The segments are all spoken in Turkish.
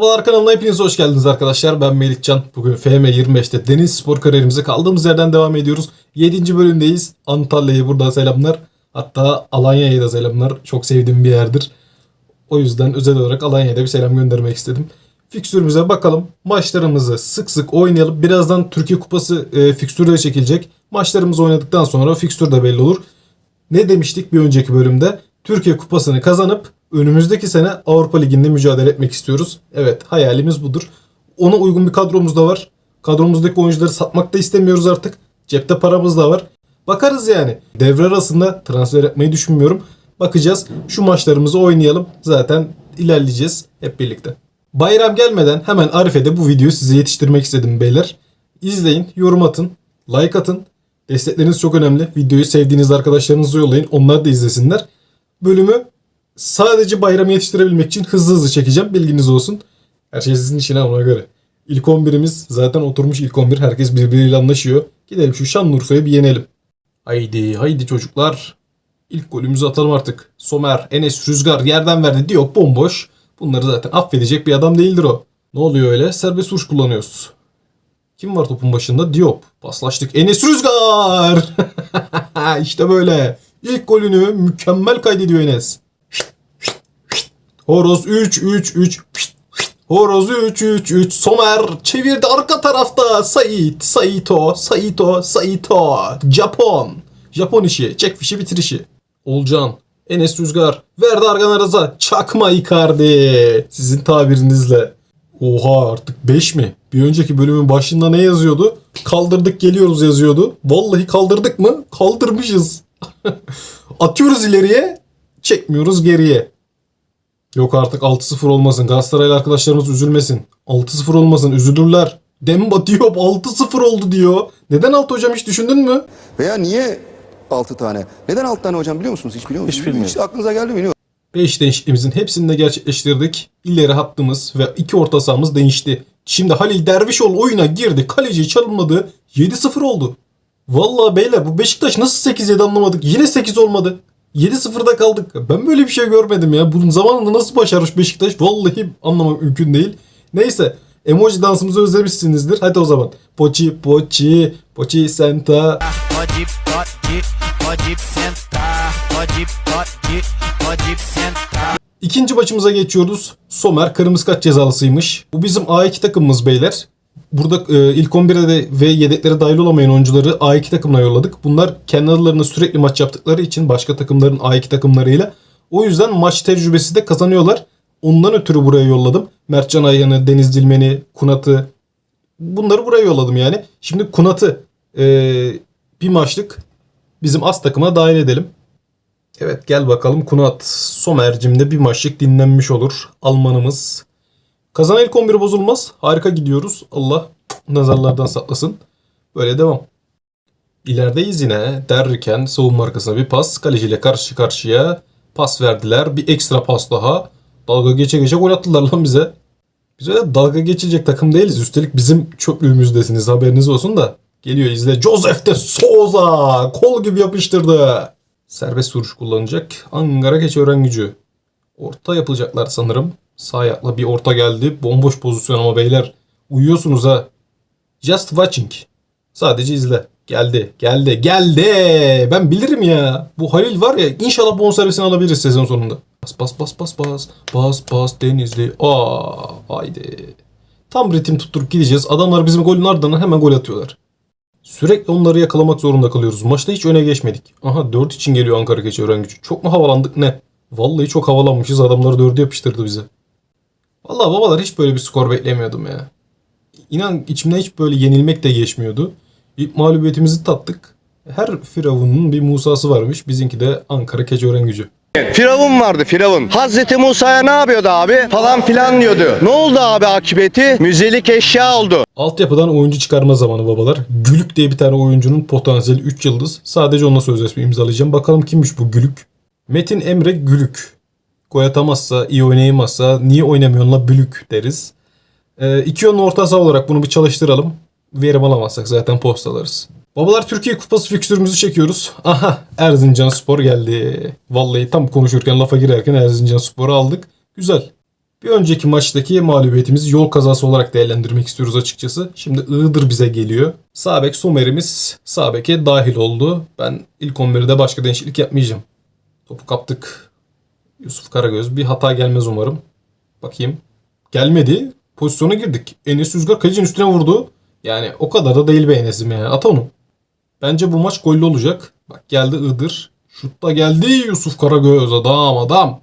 Babalar kanalına hepiniz hoş geldiniz arkadaşlar. Ben Melikcan. Bugün FM 25'te Deniz Spor kariyerimize kaldığımız yerden devam ediyoruz. 7. bölümdeyiz. Antalya'ya burada selamlar. Hatta Alanya'ya da selamlar. Çok sevdiğim bir yerdir. O yüzden özel olarak Alanya'ya da bir selam göndermek istedim. Fikstürümüze bakalım. Maçlarımızı sık sık oynayalım. Birazdan Türkiye Kupası e, fikstürü çekilecek. Maçlarımızı oynadıktan sonra fikstür de belli olur. Ne demiştik bir önceki bölümde? Türkiye Kupası'nı kazanıp önümüzdeki sene Avrupa Ligi'nde mücadele etmek istiyoruz. Evet hayalimiz budur. Ona uygun bir kadromuz da var. Kadromuzdaki oyuncuları satmak da istemiyoruz artık. Cepte paramız da var. Bakarız yani. Devre arasında transfer yapmayı düşünmüyorum. Bakacağız. Şu maçlarımızı oynayalım. Zaten ilerleyeceğiz hep birlikte. Bayram gelmeden hemen Arife'de bu videoyu size yetiştirmek istedim beyler. İzleyin, yorum atın, like atın. Destekleriniz çok önemli. Videoyu sevdiğiniz arkadaşlarınıza yollayın. Onlar da izlesinler. Bölümü sadece bayramı yetiştirebilmek için hızlı hızlı çekeceğim. Bilginiz olsun. Her şey sizin için ona göre. İlk 11'imiz zaten oturmuş ilk 11. Herkes birbiriyle anlaşıyor. Gidelim şu Şanlıurfa'yı bir yenelim. Haydi haydi çocuklar. İlk golümüzü atalım artık. Somer, Enes, Rüzgar yerden verdi. Diyor bomboş. Bunları zaten affedecek bir adam değildir o. Ne oluyor öyle? Serbest vuruş kullanıyoruz. Kim var topun başında? Diop. Paslaştık. Enes Rüzgar. işte böyle. İlk golünü mükemmel kaydediyor Enes. Horoz 3 3 3. Horoz 3 3 3. Somer çevirdi arka tarafta. Sait, Saito, Saito, Saito. Japon. Japon işi. Çek fişi bitir işi. Olcan. Enes Rüzgar. Verdi Argan Araz'a. Çakma Icardi. Sizin tabirinizle. Oha artık 5 mi? Bir önceki bölümün başında ne yazıyordu? Kaldırdık geliyoruz yazıyordu. Vallahi kaldırdık mı? Kaldırmışız. Atıyoruz ileriye. Çekmiyoruz geriye. Yok artık 6-0 olmasın. Galatasaraylı arkadaşlarımız üzülmesin. 6-0 olmasın. Üzülürler. Demba Diop 6-0 oldu diyor. Neden 6 hocam hiç düşündün mü? Veya niye 6 tane? Neden 6 tane hocam biliyor musunuz? Hiç biliyor musunuz? Hiç bilmiyorum. Hiç aklınıza geldi mi bilmiyorum. 5 değişikliğimizin hepsini de gerçekleştirdik. İleri hattımız ve iki orta sahamız değişti. Şimdi Halil Dervişoğlu oyuna girdi. Kaleci çalınmadı. 7-0 oldu. Vallahi beyler bu Beşiktaş nasıl 8-7 anlamadık. Yine 8 olmadı. 7-0'da kaldık. Ben böyle bir şey görmedim ya. Bunun zamanında nasıl başarmış Beşiktaş? Vallahi anlamak mümkün değil. Neyse. Emoji dansımızı özlemişsinizdir. Hadi o zaman. Poçi poçi poçi senta. Pode, pode, pode sentar. Pode, pode, pode sentar. İkinci maçımıza geçiyoruz. Somer kırmızı kart cezalısıymış. Bu bizim A2 takımımız beyler. Burada e, ilk 11'e de ve yedeklere dahil olamayan oyuncuları A2 takımına yolladık. Bunlar kendi aralarında sürekli maç yaptıkları için başka takımların A2 takımlarıyla. O yüzden maç tecrübesi de kazanıyorlar. Ondan ötürü buraya yolladım. Mertcan Ayhan'ı, Deniz Dilmen'i, Kunat'ı. Bunları buraya yolladım yani. Şimdi Kunat'ı e, bir maçlık bizim as takıma dahil edelim. Evet gel bakalım Kunat Somer'cimde bir maçlık dinlenmiş olur. Almanımız. Kazanan ilk 11 bozulmaz. Harika gidiyoruz. Allah nazarlardan saklasın. Böyle devam. İlerideyiz yine. Derken savunma arkasına bir pas. Kaleciyle karşı karşıya pas verdiler. Bir ekstra pas daha. Dalga geçe geçe gol attılar lan bize. Biz öyle dalga geçilecek takım değiliz. Üstelik bizim çöplüğümüzdesiniz haberiniz olsun da. Geliyor izle. Joseph de Souza kol gibi yapıştırdı. Serbest vuruş kullanacak. Ankara Keçiören gücü. Orta yapılacaklar sanırım. Sağ ayakla bir orta geldi. Bomboş pozisyon ama beyler. Uyuyorsunuz ha. Just watching. Sadece izle. Geldi, geldi, geldi. Ben bilirim ya. Bu Halil var ya inşallah bonservisini alabiliriz sezon sonunda. Bas bas bas bas bas. Bas bas Denizli. Aa haydi. Tam ritim tutturup gideceğiz. Adamlar bizim golün ardından hemen gol atıyorlar. Sürekli onları yakalamak zorunda kalıyoruz. Maçta hiç öne geçmedik. Aha 4 için geliyor Ankara Keçiören gücü. Çok mu havalandık ne? Vallahi çok havalanmışız. Adamları 4'ü yapıştırdı bize. Vallahi babalar hiç böyle bir skor beklemiyordum ya. İnan içimden hiç böyle yenilmek de geçmiyordu. İlk mağlubiyetimizi tattık. Her firavunun bir Musa'sı varmış. Bizimki de Ankara Keçiören gücü. Firavun vardı Firavun. Hazreti Musa'ya ne yapıyordu abi? Falan filan diyordu. Ne oldu abi akıbeti? Müzelik eşya oldu. Altyapıdan oyuncu çıkarma zamanı babalar. Gülük diye bir tane oyuncunun potansiyeli 3 yıldız. Sadece onunla sözleşme imzalayacağım. Bakalım kimmiş bu Gülük? Metin Emre Gülük. Gol atamazsa, iyi oynayamazsa niye oynamıyorsun la Bülük deriz. Ee, iki yönlü orta saha olarak bunu bir çalıştıralım. Verim alamazsak zaten postalarız. Babalar Türkiye Kupası fikstürümüzü çekiyoruz. Aha Erzincan Spor geldi. Vallahi tam konuşurken lafa girerken Erzincan Spor'u aldık. Güzel. Bir önceki maçtaki mağlubiyetimizi yol kazası olarak değerlendirmek istiyoruz açıkçası. Şimdi Iğdır bize geliyor. Sabek Somer'imiz Sabek'e dahil oldu. Ben ilk 11'de başka değişiklik yapmayacağım. Topu kaptık. Yusuf Karagöz. Bir hata gelmez umarım. Bakayım. Gelmedi. Pozisyona girdik. Enes Rüzgar kalecinin üstüne vurdu. Yani o kadar da değil be Enes'im ya. At onu. Bence bu maç gollü olacak. Bak geldi Iğdır. Şut da geldi Yusuf Karagöz. Adam adam.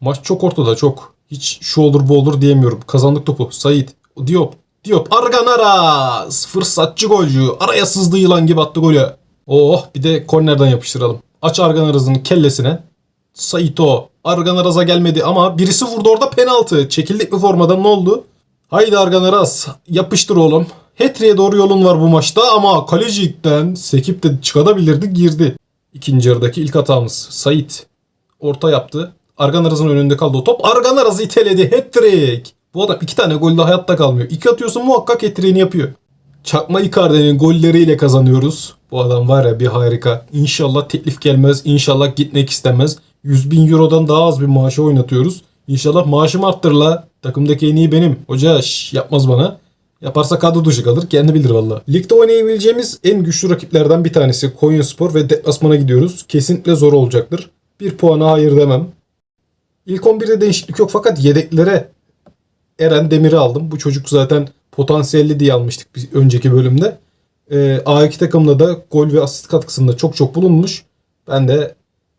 Maç çok ortada çok. Hiç şu olur bu olur diyemiyorum. Kazandık topu. Sait. Diop. Diop. Arganaras. Fırsatçı golcü. Araya sızdı yılan gibi attı golü. Oh bir de kornerden yapıştıralım. Aç Arganaras'ın kellesine. Saito. Arganaras'a gelmedi ama birisi vurdu orada penaltı. Çekildik mi formadan ne oldu? Haydi Arganaras yapıştır oğlum. Hetri'ye doğru yolun var bu maçta ama kalecikten sekip de çıkabilirdi girdi. İkinci yarıdaki ilk hatamız. Sait. Orta yaptı. Arganaras'ın önünde kaldı o top. Arganaras iteledi. Hat-trick. Bu adam iki tane golle hayatta kalmıyor. İki atıyorsun muhakkak hat-trick'ini yapıyor. Çakma Icardi'nin golleriyle kazanıyoruz. Bu adam var ya bir harika. İnşallah teklif gelmez. İnşallah gitmek istemez. 100 bin eurodan daha az bir maaşı oynatıyoruz. İnşallah maaşımı arttır la. Takımdaki en iyi benim. Hoca şş, yapmaz bana. Yaparsa kadro dışı kalır. Kendi bilir valla. Ligde oynayabileceğimiz en güçlü rakiplerden bir tanesi Konyaspor ve deplasmana gidiyoruz. Kesinlikle zor olacaktır. Bir puana hayır demem. İlk 11'de değişiklik yok fakat yedeklere Eren Demir'i aldım. Bu çocuk zaten potansiyelli diye almıştık bir önceki bölümde. Ee, A2 takımda da gol ve asist katkısında çok çok bulunmuş. Ben de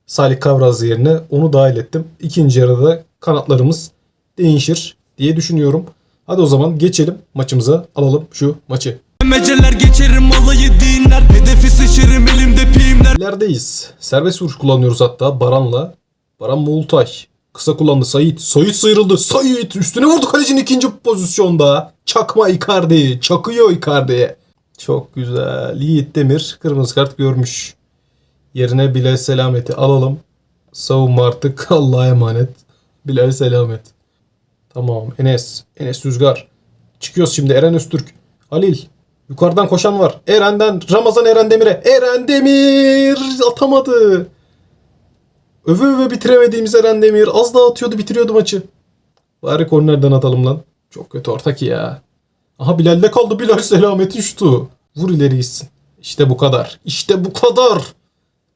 Salih Kavraz yerine onu dahil ettim. İkinci yarıda kanatlarımız değişir diye düşünüyorum. Hadi o zaman geçelim maçımıza alalım şu maçı. Meceler geçerim alayı dinler Hedefi sıçırım elimde pimler İlerideyiz. Serbest vuruş kullanıyoruz hatta Baran'la. Baran Multay. Kısa kullandı Sait. Sait sıyrıldı. Sait üstüne vurdu kalecinin ikinci pozisyonda. Çakma Icardi. Çakıyor Icardi'ye. Çok güzel. Yiğit Demir kırmızı kart görmüş. Yerine Bilal Selamet'i alalım. Savunma artık Allah'a emanet. Bilal Selamet. Tamam Enes. Enes Rüzgar. Çıkıyoruz şimdi Eren Öztürk. Halil. Yukarıdan koşan var. Eren'den Ramazan Eren Demir'e. Eren Demir atamadı. Öve öve bitiremediğimiz Eren Demir. Az daha atıyordu bitiriyordu maçı. Bari kornerden atalım lan. Çok kötü ortak ya. Aha Bilal'de kaldı. Bilal selameti şutu. Vur ileri gitsin. İşte bu kadar. İşte bu kadar.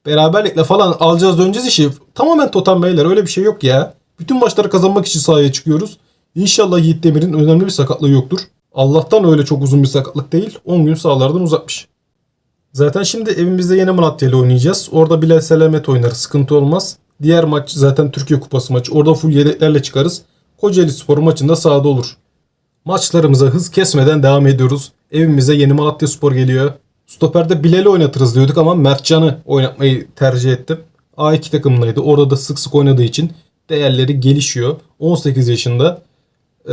Beraberlikle falan alacağız döneceğiz işi. Tamamen totem beyler öyle bir şey yok ya. Bütün maçları kazanmak için sahaya çıkıyoruz. İnşallah Yiğit Demir'in önemli bir sakatlığı yoktur. Allah'tan öyle çok uzun bir sakatlık değil. 10 gün sahalardan uzakmış. Zaten şimdi evimizde yine Malatya ile oynayacağız. Orada Bilal Selamet oynar. Sıkıntı olmaz. Diğer maç zaten Türkiye Kupası maçı. Orada full yedeklerle çıkarız. Kocaeli Spor maçında sahada olur. Maçlarımıza hız kesmeden devam ediyoruz. Evimize yeni Malatya Spor geliyor. Stoper'de Bilal'i oynatırız diyorduk ama Mertcan'ı oynatmayı tercih ettim. A2 takımındaydı. Orada da sık sık oynadığı için değerleri gelişiyor. 18 yaşında. Ee,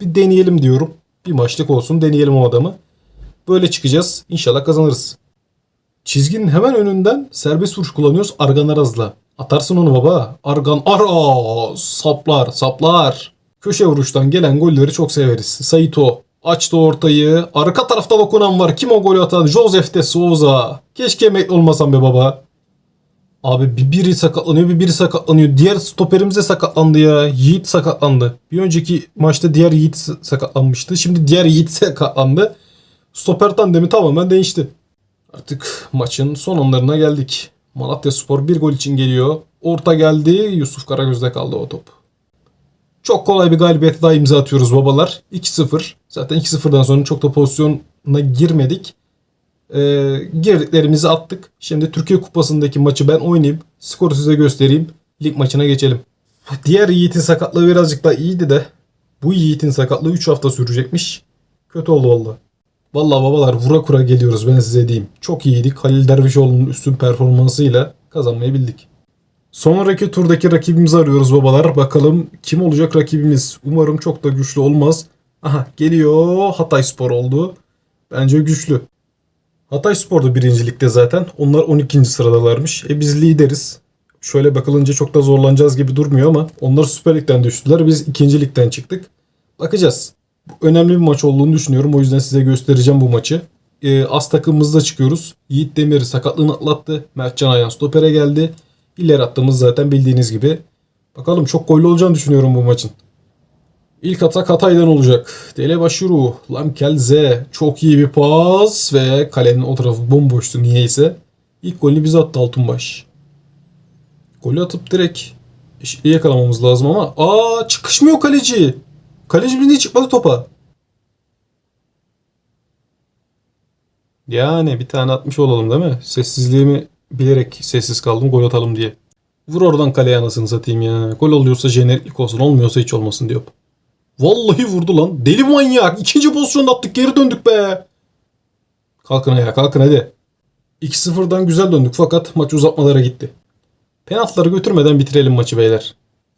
bir deneyelim diyorum. Bir maçlık olsun deneyelim o adamı. Böyle çıkacağız. İnşallah kazanırız. Çizginin hemen önünden serbest vuruş kullanıyoruz Argan Araz'la. Atarsın onu baba. Argan Araz. Saplar saplar. Köşe vuruştan gelen golleri çok severiz. Saito açtı ortayı. Arka tarafta dokunan var. Kim o golü atan? Josef de Souza. Keşke emekli olmasam be baba. Abi bir biri sakatlanıyor bir biri sakatlanıyor. Diğer stoperimiz de sakatlandı ya. Yiğit sakatlandı. Bir önceki maçta diğer Yiğit sakatlanmıştı. Şimdi diğer Yiğit sakatlandı. Stoper tandemi tamamen değişti. Artık maçın son anlarına geldik. Malatya Spor bir gol için geliyor. Orta geldi. Yusuf Karagöz'de kaldı o top. Çok kolay bir galibiyete daha imza atıyoruz babalar. 2-0. Zaten 2-0'dan sonra çok da pozisyona girmedik. Ee, girdiklerimizi attık. Şimdi Türkiye Kupası'ndaki maçı ben oynayayım. Skoru size göstereyim. Lig maçına geçelim. Diğer Yiğit'in sakatlığı birazcık daha iyiydi de. Bu Yiğit'in sakatlığı 3 hafta sürecekmiş. Kötü oldu valla. Valla babalar vura kura geliyoruz ben size diyeyim. Çok iyiydik. Halil Dervişoğlu'nun üstün performansıyla kazanmayı bildik. Sonraki turdaki rakibimizi arıyoruz babalar. Bakalım kim olacak rakibimiz. Umarım çok da güçlü olmaz. Aha geliyor. Hatay Spor oldu. Bence güçlü. Hatay Spor da birincilikte zaten. Onlar 12. sıradalarmış. E biz lideriz. Şöyle bakılınca çok da zorlanacağız gibi durmuyor ama onlar Süper Lig'den düştüler. Biz 2. ligden çıktık. Bakacağız. Önemli bir maç olduğunu düşünüyorum. O yüzden size göstereceğim bu maçı. Ee, az takımımızda çıkıyoruz. Yiğit Demir sakatlığını atlattı. Mertcan Ayan stopere geldi. İleri attığımız zaten bildiğiniz gibi. Bakalım çok gollü olacağını düşünüyorum bu maçın. İlk atak Hatay'dan olacak. Dele Başuru, Lamkelze çok iyi bir pas ve kalenin o tarafı bomboştu niyeyse. İlk golünü bize attı Altunbaş. Golü atıp direkt eşitliği yakalamamız lazım ama aa çıkışmıyor kaleci. Kaleci niye çıkmadı topa? Yani bir tane atmış olalım değil mi? Sessizliğimi bilerek sessiz kaldım gol atalım diye. Vur oradan kaleye anasını satayım ya. Gol oluyorsa jeneriklik olsun olmuyorsa hiç olmasın diyor. Vallahi vurdu lan. Deli manyak. İkinci pozisyonda attık geri döndük be. Kalkın ayağa kalkın hadi. 2-0'dan güzel döndük fakat maç uzatmalara gitti. Penaltıları götürmeden bitirelim maçı beyler.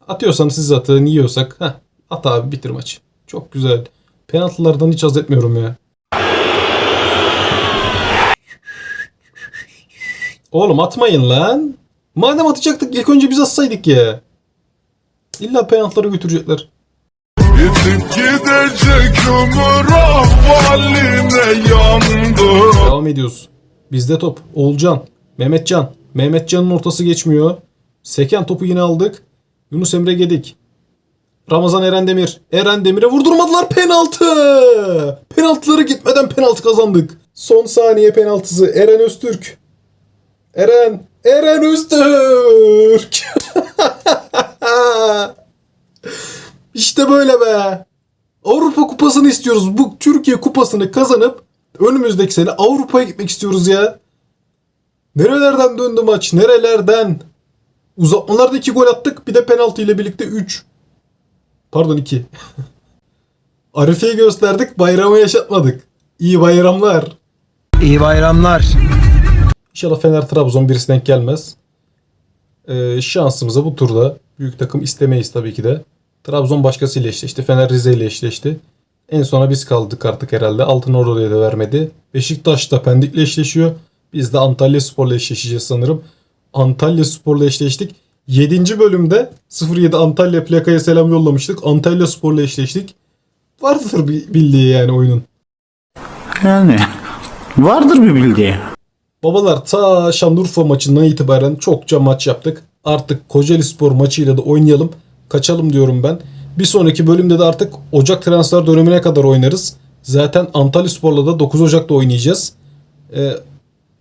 Atıyorsanız siz atın yiyorsak heh, at abi bitir maçı. Çok güzel. Penaltılardan hiç haz etmiyorum ya. Oğlum atmayın lan. Madem atacaktık ilk önce biz atsaydık ya. İlla penaltıları götürecekler. Yitip gidecek ömür ahvaline yandım Devam ediyoruz. Bizde top. Oğulcan. Mehmetcan. Mehmetcan'ın ortası geçmiyor. Seken topu yine aldık. Yunus Emre Gedik. Ramazan Eren Demir. Eren Demir'e vurdurmadılar penaltı. Penaltıları gitmeden penaltı kazandık. Son saniye penaltısı Eren Öztürk. Eren. Eren Öztürk. işte böyle be. Avrupa kupasını istiyoruz. Bu Türkiye kupasını kazanıp önümüzdeki sene Avrupa'ya gitmek istiyoruz ya. Nerelerden döndü maç? Nerelerden? Uzatmalarda 2 gol attık. Bir de penaltı ile birlikte 3. Pardon 2. Arife'yi gösterdik. Bayramı yaşatmadık. İyi bayramlar. İyi bayramlar. İnşallah Fener Trabzon birisi denk gelmez. Ee, şansımıza bu turda büyük takım istemeyiz tabii ki de. Trabzon başkasıyla eşleşti. Fener Rize ile eşleşti. En sona biz kaldık artık herhalde. Altın Ordu'ya da vermedi. Beşiktaş da Pendik'le eşleşiyor. Biz de Antalya Spor'la eşleşeceğiz sanırım. Antalya Spor'la eşleştik. 7. bölümde 07 Antalya plakaya selam yollamıştık. Antalya Spor'la eşleştik. Vardır bir bildiği yani oyunun. Yani vardır bir bildiği. Babalar ta Şanlıurfa maçından itibaren çokça maç yaptık. Artık Kocaeli Spor maçıyla da oynayalım. Kaçalım diyorum ben. Bir sonraki bölümde de artık Ocak transfer dönemine kadar oynarız. Zaten Antalya Spor'la da 9 Ocak'ta oynayacağız. Ee,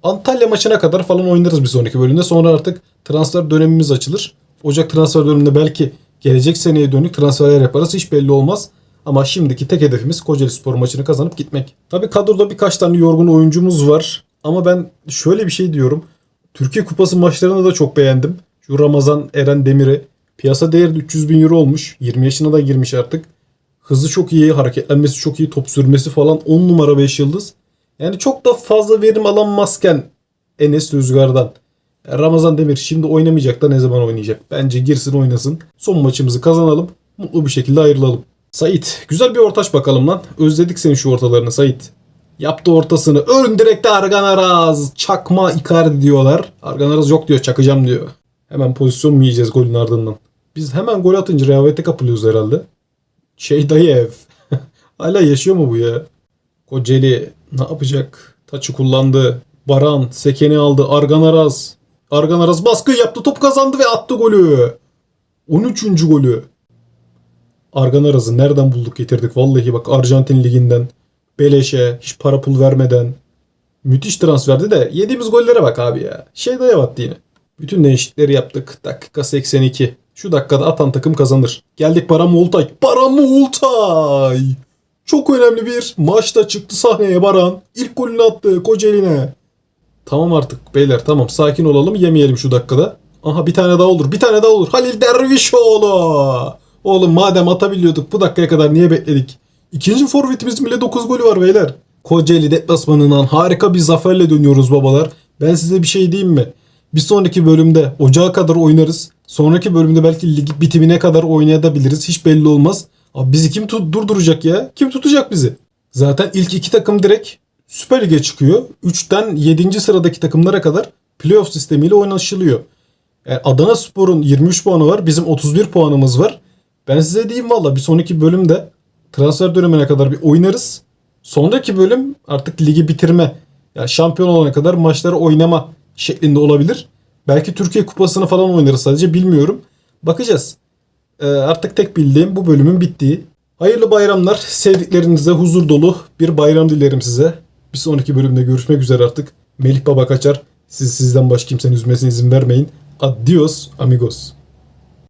Antalya maçına kadar falan oynarız bir sonraki bölümde. Sonra artık transfer dönemimiz açılır. Ocak transfer döneminde belki gelecek seneye dönük transferler yaparız. Hiç belli olmaz. Ama şimdiki tek hedefimiz Kocaeli Spor maçını kazanıp gitmek. Tabii kadroda birkaç tane yorgun oyuncumuz var. Ama ben şöyle bir şey diyorum. Türkiye Kupası maçlarını da çok beğendim. Şu Ramazan Eren Demir'i. Piyasa değeri de 300 bin euro olmuş. 20 yaşına da girmiş artık. Hızı çok iyi, hareketlenmesi çok iyi, top sürmesi falan 10 numara 5 yıldız. Yani çok da fazla verim alanmazken Enes Rüzgar'dan. Ramazan Demir şimdi oynamayacak da ne zaman oynayacak? Bence girsin oynasın. Son maçımızı kazanalım. Mutlu bir şekilde ayrılalım. Sait güzel bir ortaç bakalım lan. Özledik senin şu ortalarını Sait. Yaptı ortasını. Ön direkte Argan Araz. Çakma Icardi diyorlar. Argan Araz yok diyor çakacağım diyor. Hemen pozisyon mu yiyeceğiz golün ardından? Biz hemen gol atınca rehavete kapılıyoruz herhalde. Şey Dayev. Hala yaşıyor mu bu ya? Kocaeli ne yapacak? Taçı kullandı. Baran Seken'i aldı. Argan Araz. Argan Araz baskı yaptı. Top kazandı ve attı golü. 13. golü. Argan Araz'ı nereden bulduk getirdik? Vallahi bak Arjantin liginden. Beleşe. Hiç para pul vermeden. Müthiş transferdi de yediğimiz gollere bak abi ya. Şey Dayev attı yine. Bütün değişiklikleri yaptık. Dakika 82. Şu dakikada atan takım kazanır. Geldik Baran Multay. Baran Multay. Çok önemli bir maçta çıktı sahneye Baran. İlk golünü attı Kocaeli'ne. Tamam artık beyler tamam sakin olalım yemeyelim şu dakikada. Aha bir tane daha olur bir tane daha olur. Halil Dervişoğlu. Oğlum madem atabiliyorduk bu dakikaya kadar niye bekledik? İkinci forvetimizin bile 9 golü var beyler. Kocaeli deplasmanından harika bir zaferle dönüyoruz babalar. Ben size bir şey diyeyim mi? Bir sonraki bölümde ocağa kadar oynarız. Sonraki bölümde belki lig bitimine kadar oynayabiliriz. Hiç belli olmaz. Abi bizi kim tut durduracak ya? Kim tutacak bizi? Zaten ilk iki takım direkt Süper Lig'e çıkıyor. 3'ten 7. sıradaki takımlara kadar playoff sistemiyle oynanışılıyor. Yani Adana Spor'un 23 puanı var. Bizim 31 puanımız var. Ben size diyeyim valla bir sonraki bölümde transfer dönemine kadar bir oynarız. Sonraki bölüm artık ligi bitirme. Yani şampiyon olana kadar maçları oynama şeklinde olabilir. Belki Türkiye Kupası'nı falan oynarız sadece bilmiyorum. Bakacağız. Ee, artık tek bildiğim bu bölümün bittiği. Hayırlı bayramlar. Sevdiklerinizle huzur dolu bir bayram dilerim size. Bir sonraki bölümde görüşmek üzere artık. Melih Baba kaçar. Siz sizden başka kimsenin üzmesine izin vermeyin. Adios amigos.